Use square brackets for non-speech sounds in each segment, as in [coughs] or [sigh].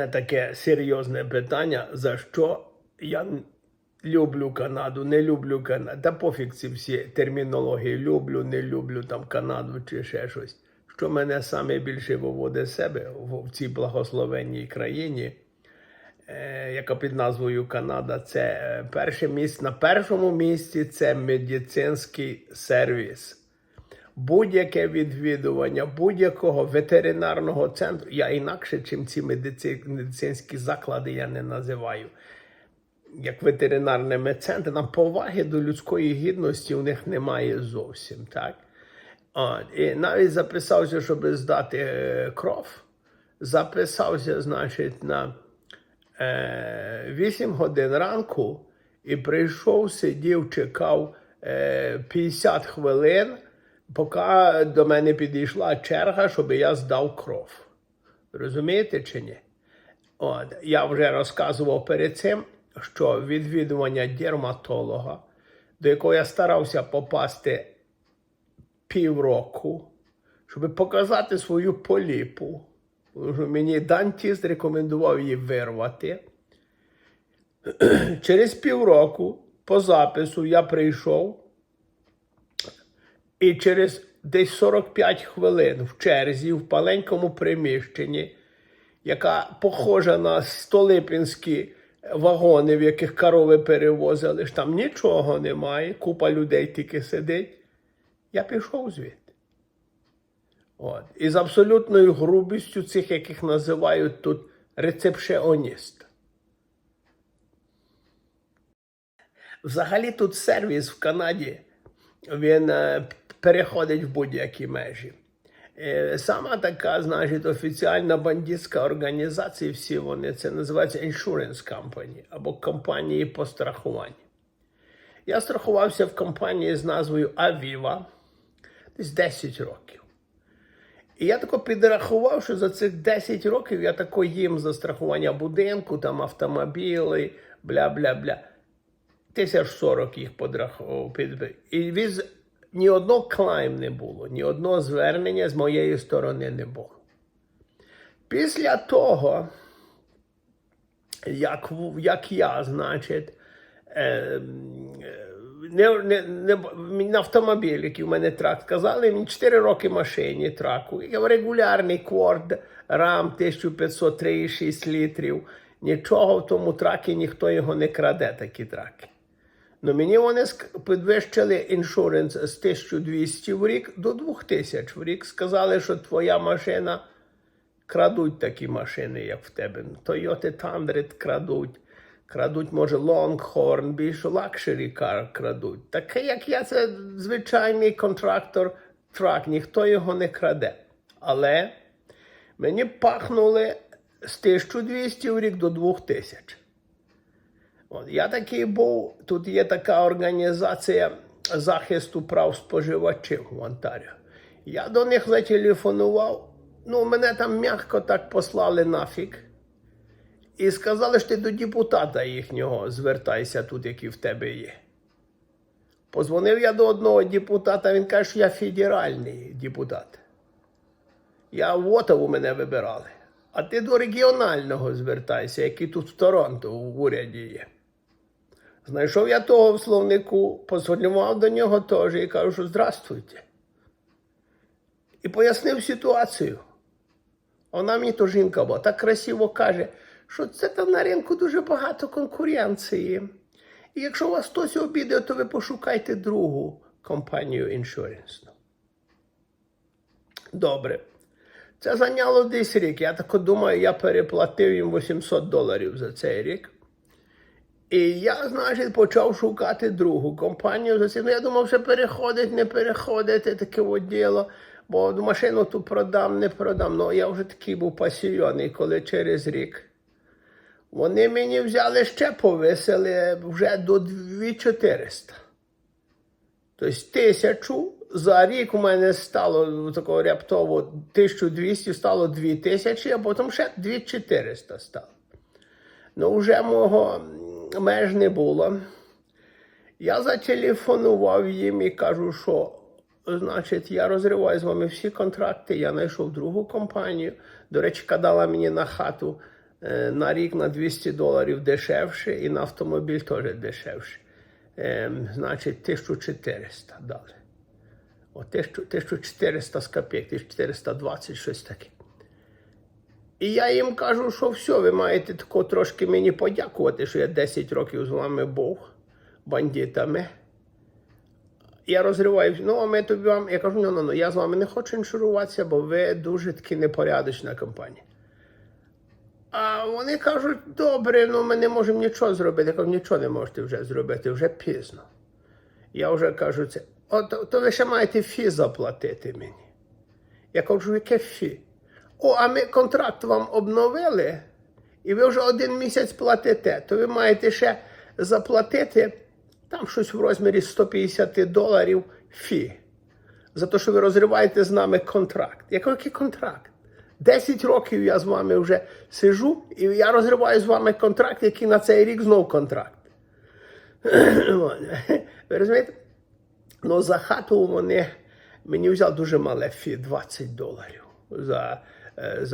Це таке серйозне питання, за що я люблю Канаду, не люблю Канаду. Та пофіг ці всі термінології. Люблю, не люблю там Канаду чи ще щось. Що мене саме більше виводить себе в, в цій благословенній країні, е, яка під назвою Канада, це е, перше місце. На першому місці це медицинський сервіс будь-яке відвідування будь-якого ветеринарного центру, я інакше, чим ці медицинські заклади, я не називаю. Як ветеринарними центрами, поваги до людської гідності у них немає зовсім. Так? От, і навіть записався, щоб здати е, кров. Записався, значить, на е, 8 годин ранку і прийшов, сидів, чекав е, 50 хвилин, поки до мене підійшла черга, щоб я здав кров. Розумієте чи ні? От, я вже розказував перед цим, що відвідування дерматолога, до якого я старався попасти півроку, щоб показати свою поліпу. Мені дантіст рекомендував її вирвати. Через півроку по запису я прийшов, і через десь 45 хвилин в черзі в маленькому приміщенні, яка похожа на столипінські вагони, в яких корови перевозили, ж там нічого немає, купа людей тільки сидить. Я пішов звідти. От. І з абсолютною грубістю цих, яких називають тут рецепшеоніст. Взагалі тут сервіс в Канаді він е, переходить в будь-які межі. Е, Сама така, значить, офіціальна бандитська організація, всі вони це називається Insurance Company або компанії по страхуванню. Я страхувався в компанії з назвою Aviva десь 10 років. І я тако підрахував, що за цих 10 років я тако їм за страхування будинку, там автомобілі, бля-бля-бля. Тисяч 40 їх подрахував. І від ні одного клайм не було, ні одного звернення з моєї сторони не було. Після того, як, як я, значить, е, не, не, не, на автомобіль, який в мене трак, сказали мені 4 роки машині траку. Я регулярний кворд, рам 1503,6 літрів. Нічого в тому тракі ніхто його не краде, такі траки. Ну мені вони підвищили іншуренс з 1200 в рік до 2000 в рік. Сказали, що твоя машина крадуть такі машини, як в тебе. Toyota Tundra крадуть. Крадуть, може, Longhorn, більше лакшері кар крадуть. Таке, як я, це звичайний контрактор трак, ніхто його не краде. Але мені пахнули з 1200 в рік до 2000. Я такий був, тут є така організація захисту прав споживачів в Онтаріо. Я до них зателефонував. Ну, мене там м'яко так послали нафіг. І сказали, що ти до депутата їхнього звертайся тут, який в тебе є. Позвонив я до одного депутата, він каже, що я федеральний депутат. Я в Отаву мене вибирали. А ти до регіонального звертайся, який тут в Торонто в уряді є. Знайшов я того в словнику, позвонював до нього теж і кажу, що здравствуйте. І пояснив ситуацію. Вона мені то жінка була так красиво каже, що це там на ринку дуже багато конкуренції. І якщо вас хтось обідає, то ви пошукайте другу компанію іншуренсну. Добре. Це зайняло десь рік. Я так думаю, я переплатив їм 800 доларів за цей рік. І я, значить, почав шукати другу компанію. за. Ну, я думав, що переходить, не переходить, таке от діло. Бо машину ту продам, не продам. Ну, я вже такий був пасійонний, коли через рік. Вони мені взяли ще повисили вже до 2400. Тобто тисячу за рік у мене стало такого ряптово 1200, стало 2000, а потім ще 2400 стало. Ну, вже мого меж не було. Я зателефонував їм і кажу, що значить, я розриваю з вами всі контракти. Я знайшов другу компанію. До речі, дала мені на хату е, на рік на 200 доларів дешевше і на автомобіль теж дешевше. Ем, значить, 1400 дали. О, 1400 з копійок, 1420, щось таке. І я їм кажу, що все, ви маєте тако трошки мені подякувати, що я 10 років з вами був бандитами. Я розриваю, ну, а ми тобі вам. Я кажу, ну, ну, ну, я з вами не хочу іншуруватися, бо ви дуже таки непорядочна компанія. А вони кажуть, добре, ну ми не можемо нічого зробити. Я кажу, нічого не можете вже зробити, вже пізно. Я вже кажу, це. О, то, то ви ще маєте фі заплатити мені. Я кажу, яке фі? О, а ми контракт вам обновили, і ви вже один місяць платите, то ви маєте ще заплатити там щось в розмірі 150 доларів фі. За те, що ви розриваєте з нами контракт. Який контракт? 10 років я з вами вже сижу, і я розриваю з вами контракт, який на цей рік знов контракт. [coughs] Ви розумієте? Ну, за хату вони мені взяли дуже мале фі 20 доларів за, е.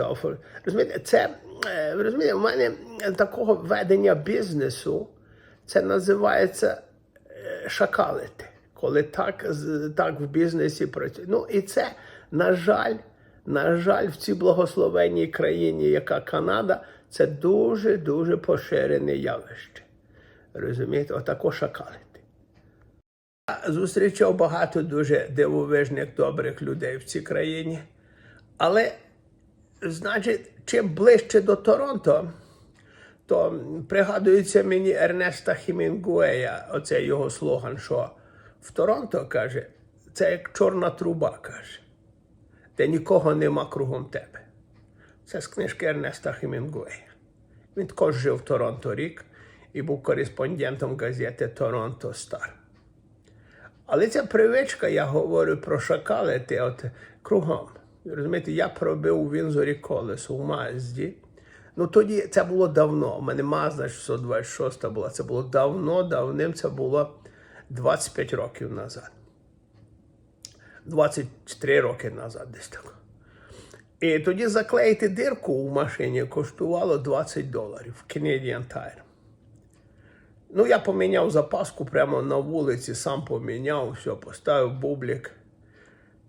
Розумієте, це е, розумієте, в мене такого ведення бізнесу це називається е, шакалити. Коли так, так в бізнесі працює. Ну і це, на жаль, на жаль, в цій благословенній країні, яка Канада, це дуже-дуже поширене явище. Розумієте, отако шакалити. Зустрічав багато дуже дивовижних, добрих людей в цій країні. Але, значить, чим ближче до Торонто, то пригадується мені Ернеста Хімінгуея, оцей його слоган, що в Торонто каже, це як чорна труба, каже, де нікого нема кругом тебе. Це з книжки Ернеста Хемінгуея. Він також жив в Торонто рік і був кореспондентом газети Торонто Стар. Але ця привичка, я говорю про шакалити от кругом. Розумієте, я пробив у Вінзорі колесо у Мазді. Ну тоді це було давно. У мене Мазда 626 була. Це було давно, давним. Це було 25 років назад. 23 роки назад десь так. І тоді заклеїти дирку у машині коштувало 20 доларів Canadian Tire. Ну, я поміняв запаску прямо на вулиці, сам поміняв, все, поставив бублік.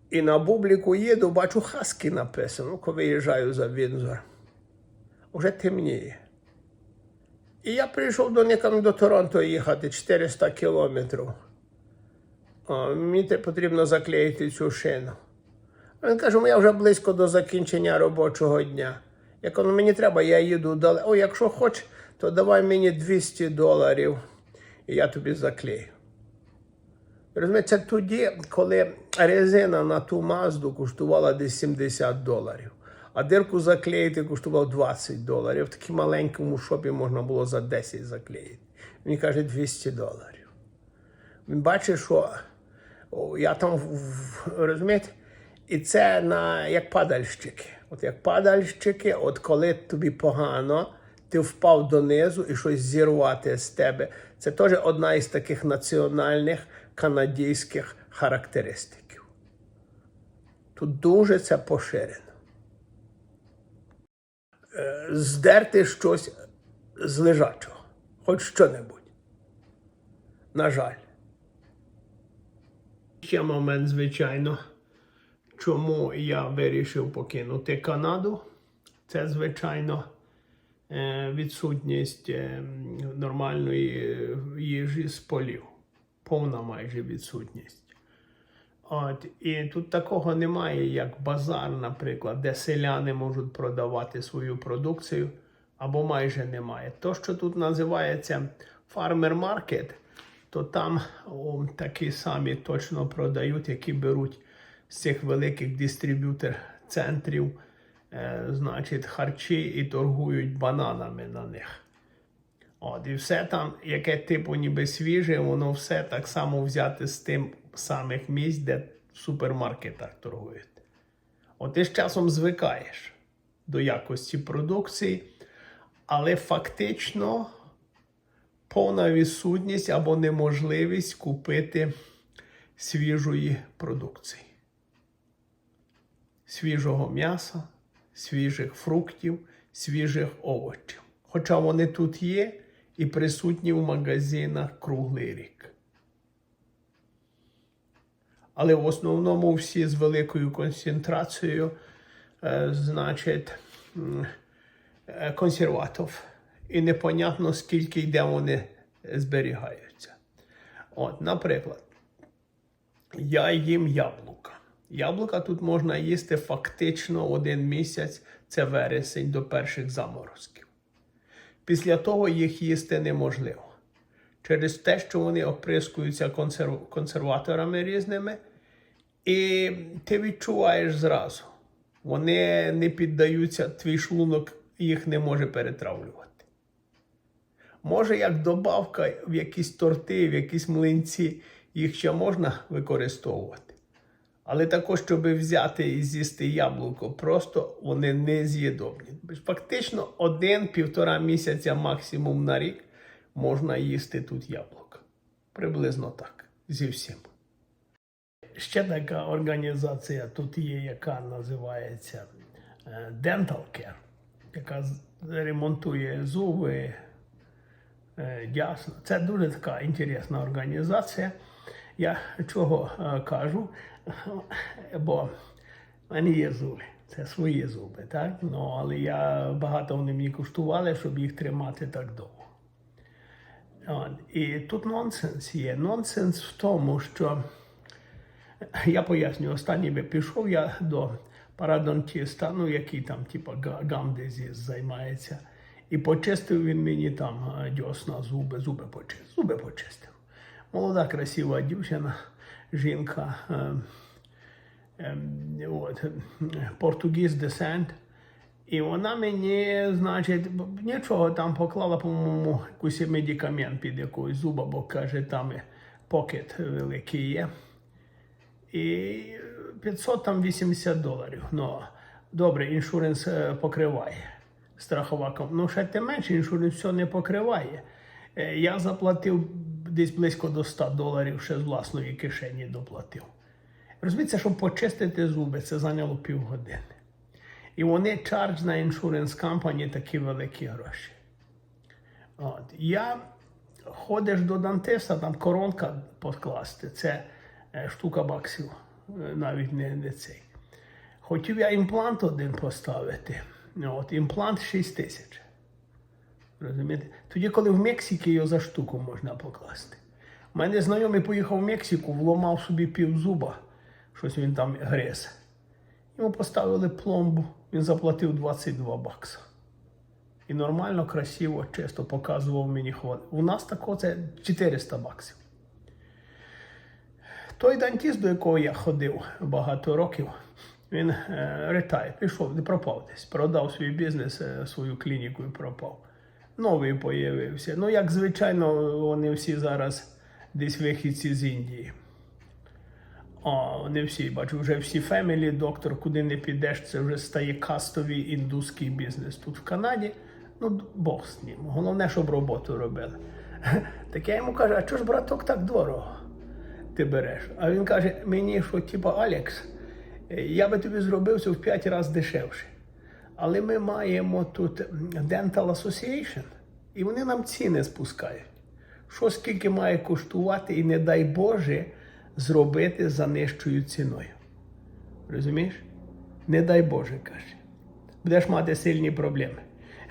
І на бубліку їду, бачу, хаски написано, коли виїжджаю за Вінзор. Уже темніє. І я прийшов до них до Торонто їхати 400 кілометрів. Мені потрібно заклеїти цю шину. Він каже, «Ну, я вже близько до закінчення робочого дня. Я кажу, «Ну, мені треба, я їду далі. О, якщо хочеш, то давай мені 200 доларів, і я тобі заклею. Розумієте, це тоді, коли резина на ту мазду коштувала десь 70 доларів, а дирку заклеїти коштувало 20 доларів. В такому маленькому шопі можна було за 10 заклеїти. Він каже 200 доларів. Він бачить, що я там розумієте, і це на як падальщики. От як падальщики, от коли тобі погано, ти впав донизу і щось зірвати з тебе. Це теж одна із таких національних канадійських характеристиків. Тут дуже це поширено. Е, Здерти щось з лежачого, хоч що-небудь. На жаль. Ще момент, звичайно, чому я вирішив покинути Канаду. Це, звичайно, е, відсутність е, нормальної їжі з полів. Повна майже відсутність. От, і тут такого немає, як базар, наприклад, де селяни можуть продавати свою продукцію, або майже немає. То, що тут називається фармер маркет, то там о, такі самі точно продають, які беруть з цих великих дистриб'ютор-центрів, е, значить, харчі і торгують бананами на них. От, і все там, яке типу ніби свіже, воно все так само взяти з тим самих місць, де в супермаркетах торгують. От ти з часом звикаєш до якості продукції, але фактично повна відсутність або неможливість купити свіжої продукції, свіжого м'яса, свіжих фруктів, свіжих овочів. Хоча вони тут є і присутні в магазинах круглий рік. Але в основному всі з великою концентрацією, е, значить, е, консерватів. І непонятно, скільки йде вони зберігаються. От, наприклад, я їм яблука. Яблука тут можна їсти фактично один місяць, це вересень до перших заморозків. Після того їх їсти неможливо. Через те, що вони оприскуються консерв... консерваторами різними, і ти відчуваєш зразу. Вони не піддаються, твій шлунок їх не може перетравлювати. Може, як добавка в якісь торти, в якісь млинці, їх ще можна використовувати. Але також, щоб взяти і з'їсти яблуко, просто вони не з'їдобні. Фактично один-півтора місяця максимум на рік можна їсти тут яблуко. Приблизно так. Зі всім. Ще така організація тут є, яка називається е, Dental Care, яка ремонтує зуби, е. Це дуже така інтересна організація. Я чого е, кажу? Бо в мене є зуби. Це свої зуби, так? Ну, але я багато вони мені коштували, щоб їх тримати так довго. От. І тут нонсенс є. Нонсенс в тому, що я поясню, останній би пішов я до парадонтіста, ну який там, типу, гамдезіс займається. І почистив він мені там е, дьосна, зуби, зуби почистив. Зуби почистив. Молода, красива дівчина, жінка, ем, ем, от, португіз десент. І вона мені, значить, нічого там поклала, по-моєму, якийсь медикамент під якогось зуба, бо каже, там покет великий є. І 500 там 80 доларів. Ну, добре, іншуренс е, покриває. Страхова. Ну, ще тим менше, іншуренс все не покриває. Е, Я заплатив десь близько до 100 доларів, ще з власної кишені доплатив. Розумієте, щоб почистити зуби, це зайняло півгодини. І вони чардж на іншуренс компанії такі великі гроші. От. Я ходиш до дантиста, там коронка покласти, це е, штука баксів, е, навіть не, не цей. Хотів я імплант один поставити. От, імплант 6 тисяч. Розумієте? Тоді, коли в Мексиці його за штуку можна покласти. У мене знайомий поїхав в Мексику, вломав собі пів зуба, щось він там гриз. Йому поставили пломбу, він заплатив 22 бакса. І нормально, красиво, чисто показував мені хват. У нас тако це 400 баксів. Той дантіст, до якого я ходив багато років, він е, ретайр, пішов, не пропав десь, продав свій бізнес, е, свою клініку і пропав. Новий появився. Ну, як звичайно, вони всі зараз десь вихідці з Індії. О, не всі, бачу, вже всі фемілі, доктор, куди не підеш, це вже стає кастовий індуський бізнес. Тут в Канаді, ну, Бог з ним. Головне, щоб роботу робили. [laughs] Так я йому кажу, а чого ж браток так дорого ти береш? А він каже, мені, що типу, Алекс, я би тобі зробив це в 5 разів дешевше. Але ми маємо тут Dental Association, і вони нам ціни спускають. Що скільки має коштувати, і не дай Боже зробити за нижчою ціною. Розумієш? Не дай Боже, каже. Будеш мати сильні проблеми.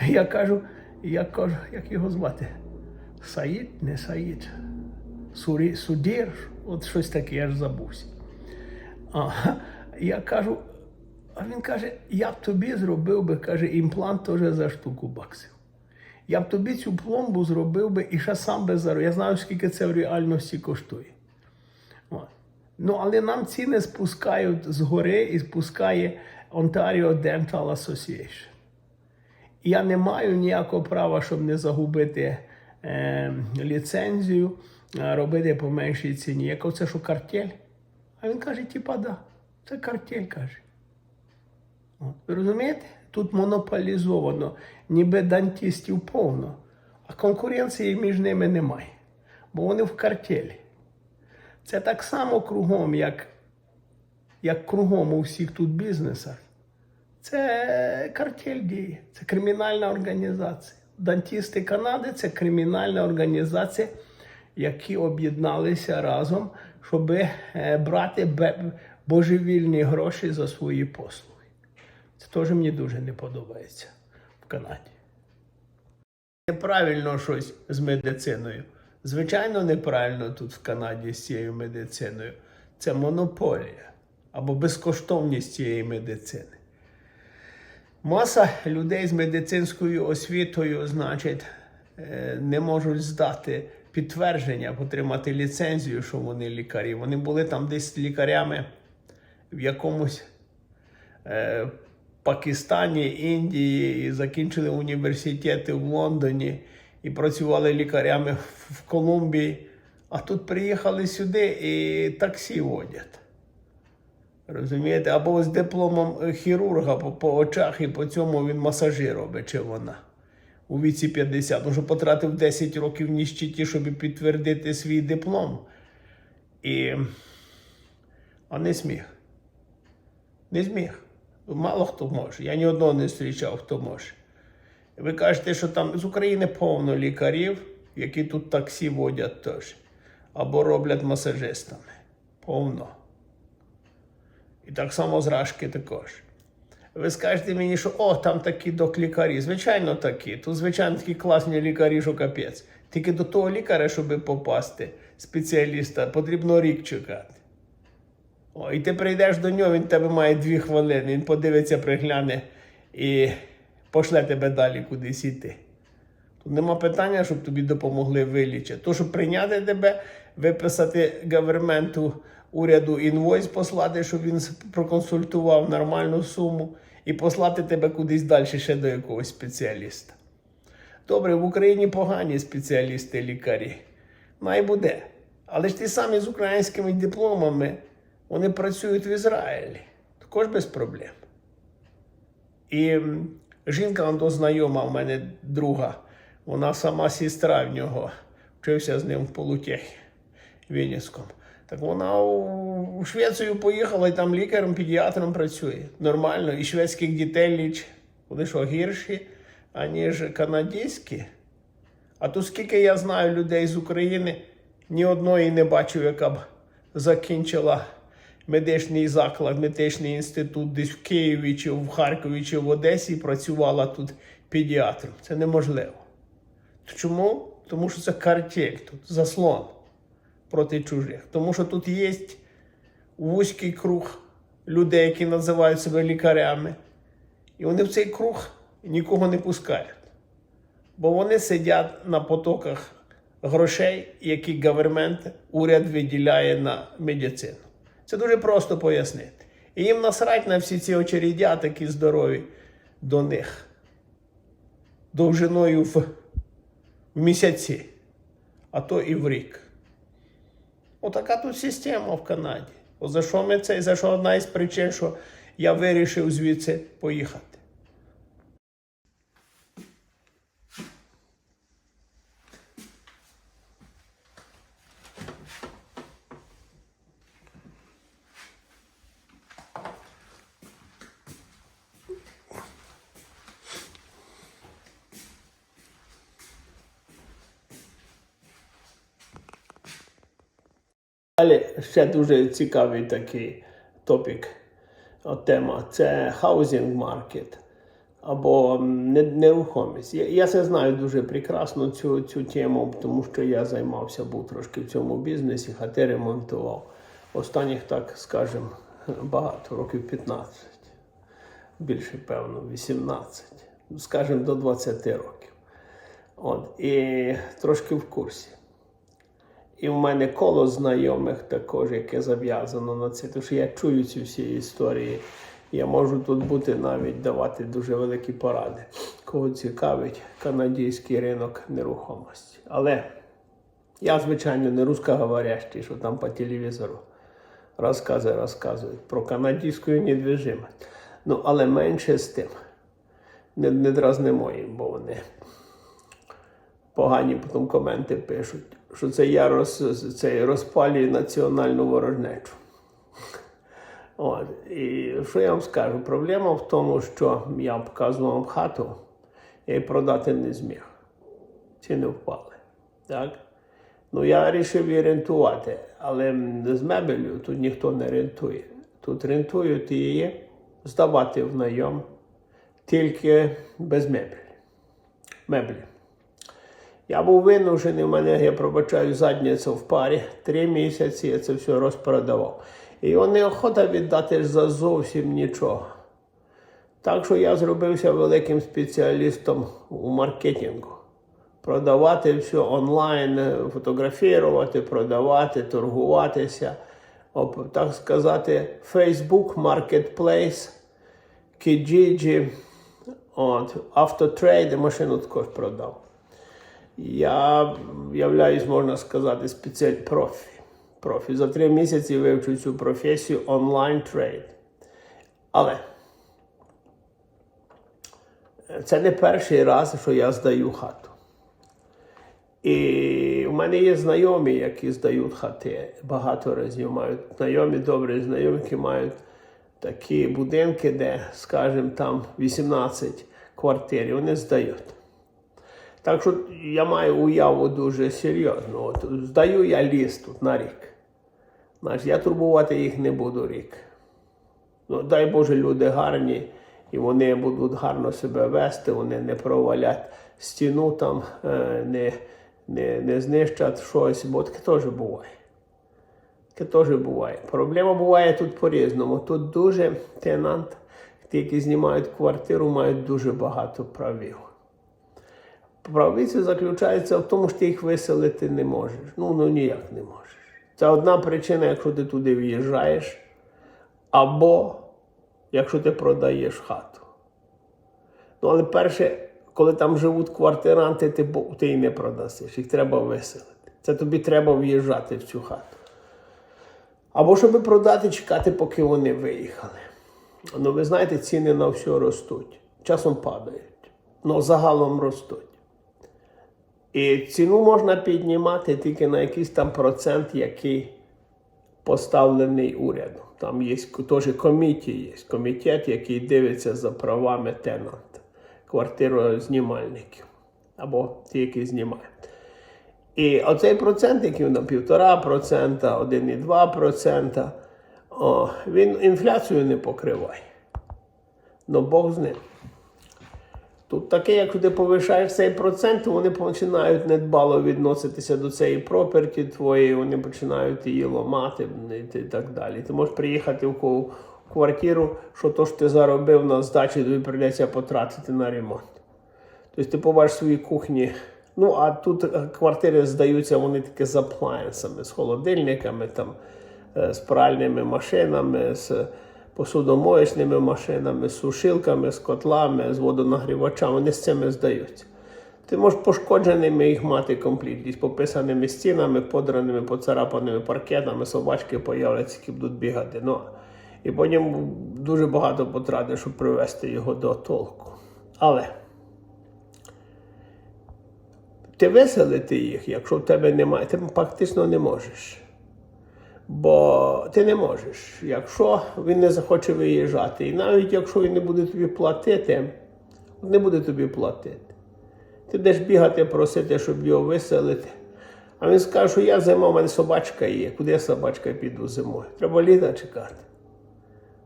Я кажу, я кажу, як його звати? Саїд, не Саїд. Судір, от щось таке, я ж забувся. А, я кажу, а він каже, я б тобі зробив би, каже, імплант теж за штуку баксів. Я б тобі цю пломбу зробив би і ще сам би заробив. Я знаю, скільки це в реальності коштує. Ну, але нам ціни спускають згори і спускає Ontario Dental Association. І я не маю ніякого права, щоб не загубити е, ліцензію, е, робити по меншій ціні. Я кажу, це що картель? А він каже, типа, да, це картель, каже. Ви розумієте? Тут монополізовано, ніби дантістів повно, а конкуренції між ними немає. Бо вони в картелі. Це так само кругом, як, як кругом у всіх тут бізнесах. Це картель діє, це кримінальна організація. Дантісти Канади це кримінальна організація, які об'єдналися разом, щоб е, брати божевільні гроші за свої послуги. Це теж мені дуже не подобається в Канаді. Неправильно щось з медициною. Звичайно, неправильно тут в Канаді з цією медициною. Це монополія або безкоштовність цієї медицини. Маса людей з медицинською освітою, значить, е, не можуть здати підтвердження, отримати ліцензію, що вони лікарі. Вони були там десь лікарями в якомусь е, Пакистані, Індії, і закінчили університети в Лондоні і працювали лікарями в- Колумбії. А тут приїхали сюди і таксі водять. Розумієте, або з дипломом хірурга по, по очах і по цьому він масажі робить, чи вона у віці 50. Ну, що потратив 10 років ніщиті, щоб підтвердити свій диплом. І... А не сміх. Не зміг. Мало хто може. Я ні одного не зустрічав, хто може. Ви кажете, що там з України повно лікарів, які тут таксі водять теж. Або роблять масажистами. Повно. І так само зражки також. Ви скажете мені, що о, там такі док-лікарі. Звичайно, такі. Тут, звичайно, такі класні лікарі, що капець. Тільки до того лікаря, щоб попасти, спеціаліста, потрібно рік чекати. О, і ти прийдеш до нього, він тебе має дві хвилини, він подивиться, пригляне і пошле тебе далі кудись іти. Тут нема питання, щоб тобі допомогли вилічити. То, щоб прийняти тебе, виписати гаверменту уряду інвойс, послати, щоб він проконсультував нормальну суму і послати тебе кудись далі ще до якогось спеціаліста. Добре, в Україні погані спеціалісти, лікарі. Най буде. Але ж ті самі з українськими дипломами, вони працюють в Ізраїлі. Також без проблем. І жінка то знайома в мене друга, вона сама сестра в нього, вчився з ним в полутехі Вінницькому. Так вона у Швецію поїхала і там лікарем, педіатром працює. Нормально. І шведських дітей лічить. Вони що гірші, аніж канадські. А то скільки я знаю людей з України, ні одної не бачив, яка б закінчила медичний заклад, медичний інститут десь в Києві, чи в Харкові, чи в Одесі і працювала тут педіатром. Це неможливо. Чому? Тому що це картель тут, заслон проти чужих. Тому що тут є вузький круг людей, які називають себе лікарями. І вони в цей круг нікого не пускають. Бо вони сидять на потоках грошей, які гавермент, уряд виділяє на медицину. Це дуже просто пояснити. І їм насрать на всі ці очередя, такі здорові до них. Довжиною в, в місяці, а то і в рік. Отака тут система в Канаді. О, за що ми це? І за що одна із причин, що я вирішив звідси поїхати. Далі ще дуже цікавий такий топік, тема це housing market або нерухомість. Я, я це знаю дуже прекрасно цю, цю тему, тому що я займався, був трошки в цьому бізнесі, хати ремонтував. Останніх, так скажемо, багато, років 15, більше, певно, 18, скажімо, до 20 років. От, і трошки в курсі. І в мене коло знайомих також, яке зав'язано на це. Тому що я чую ці всі історії. Я можу тут бути навіть давати дуже великі поради, кого цікавить канадський ринок нерухомості. Але я, звичайно, не русскоговорящий, що там по телевізору розкази розказують про канадську недвіжимость. Ну, але менше з тим. Не, не дразнимо їм, бо вони погані потім коменти пишуть, що це я роз, це розпалюю національну ворожнечу. От. І що я вам скажу? Проблема в тому, що я показував вам хату, я її продати не зміг. Ціни впали. Так? Ну, я вирішив її рентувати, але з мебелью тут ніхто не рентує. Тут рентують її здавати в найом тільки без меблі. Меблі. Я був винужений, у мене, я пробачаю, задниця в парі. Три місяці я це все розпродавав. І його неохота віддати за зовсім нічого. Так що я зробився великим спеціалістом у маркетингу. Продавати все онлайн, фотографувати, продавати, торгуватися. Оп, так сказати, Facebook, Marketplace, Kijiji, от, автотрейд, машину також продав. Я являюсь, можна сказати, спеціаль профі. профі. За три місяці вивчу цю професію онлайн трейд. Але це не перший раз, що я здаю хату. І в мене є знайомі, які здають хати багато разів. Мають знайомі, добрі знайомі, які мають такі будинки, де, скажімо, там 18 квартир, вони здають. Так що я маю уяву дуже серйозно. От, здаю я ліс тут на рік. Значить, я турбувати їх не буду рік. Ну, дай Боже, люди гарні, і вони будуть гарно себе вести, вони не провалять стіну там, е, не, не, не знищать щось, бо таке теж буває. Таке теж буває. Проблема буває тут по-різному. Тут дуже тенант, ті, які знімають квартиру, мають дуже багато правил. Правиці заключається в тому, що ти їх виселити не можеш. Ну, ну ніяк не можеш. Це одна причина, якщо ти туди в'їжджаєш, або якщо ти продаєш хату. Ну, але перше, коли там живуть квартиранти, ти, ти її не продасиш, їх треба виселити. Це тобі треба в'їжджати в цю хату. Або щоб продати, чекати, поки вони виїхали. Ну, ви знаєте, ціни на все ростуть. Часом падають, але загалом ростуть. І ціну можна піднімати тільки на якийсь там процент, який поставлений урядом. Там є теж коміті, є комітет, який дивиться за правами тенанта, квартирознімальників або ті, які знімають. І оцей процент, який на 1,5%, 1,2%, він інфляцію не покриває. Ну Бог з ним. Тут таке, якщо ти повишаєш цей процент, то вони починають недбало відноситися до цієї проперті твоєї, вони починають її ламати і так далі. Ти можеш приїхати в ку- квартиру, що то що ти заробив на здачі, тобі прийдеться потратити на ремонт. Тобто ти побачиш свої кухні. Ну, а тут е, квартири здаються, вони такі з аплаєнсами, з холодильниками, там, е, з пральними машинами, з посудомоєчними машинами, сушилками, з котлами, з водонагрівачами. Вони з цими здаються. Ти можеш пошкодженими їх мати компліт, з пописаними стінами, подраними, поцарапаними паркетами, собачки появляться, які будуть бігати. Ну, і потім дуже багато потратиш, щоб привести його до толку. Але ти виселити їх, якщо в тебе немає, ти фактично не можеш. Бо ти не можеш, якщо він не захоче виїжджати. І навіть якщо він не буде тобі платити, не буде тобі платити. Ти будеш бігати, просити, щоб його виселити. А він скаже, що я зима, у мене собачка є. Куди я собачка піду зимою? Треба літа чекати.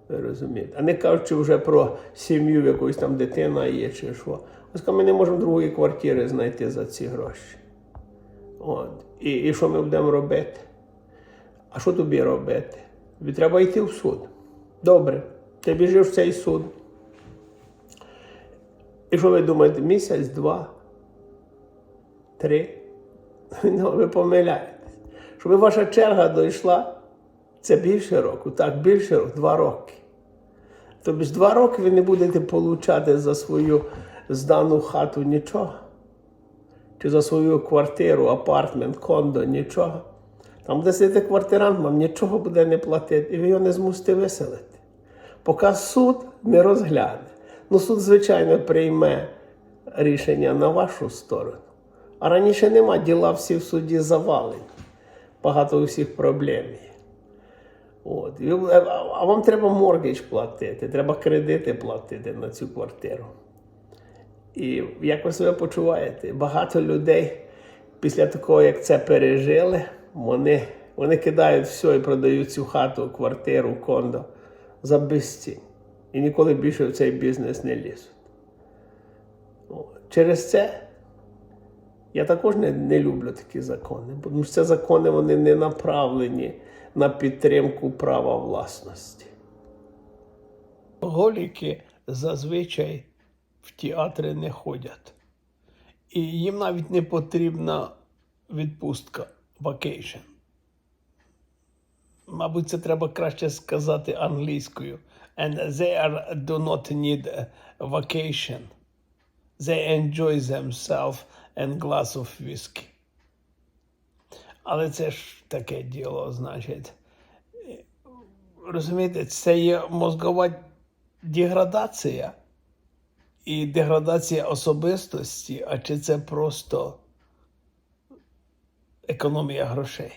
Ви розумієте? А не кажучи вже про сім'ю, в якоїсь там дитина є чи що. Ось ми не можемо другої квартири знайти за ці гроші. От. І, і що ми будемо робити? А що тобі робити? Треба йти в суд. Добре, ти біжиш в цей суд. І що ви думаєте, місяць, два, три? [laughs] Ну, ви помиляєтесь. Щоб ваша черга дійшла, це більше року. Так, більше року, два роки. Тобто два роки ви не будете получати за свою здану хату нічого. Чи за свою квартиру, апартмент, кондо, нічого. Там, де сидите квартирант, вам нічого буде не платити, і ви його не змусите виселити. Поки суд не розгляне. Ну, суд, звичайно, прийме рішення на вашу сторону. А раніше нема, діла всі в суді завалені. Багато у всіх проблем є. От. А вам треба моргідж платити, треба кредити платити на цю квартиру. І як ви себе почуваєте? Багато людей після такого, як це пережили, вони, вони кидають все і продають цю хату, квартиру, кондо за безцінь. І ніколи більше в цей бізнес не лізуть. Через це я також не, не люблю такі закони, тому що закони вони не направлені на підтримку права власності. Голіки зазвичай в театри не ходять. І їм навіть не потрібна відпустка vacation. Мабуть, це треба краще сказати англійською. And they are, do not need a vacation. They enjoy themselves and glass of whiskey. Але це ж таке діло, значить. Розумієте, це є мозгова деградація і деградація особистості, а чи це просто економія грошей?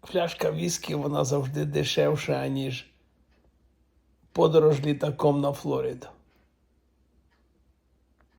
Пляшка віскі, вона завжди дешевша, ніж подорож літаком на Флориду.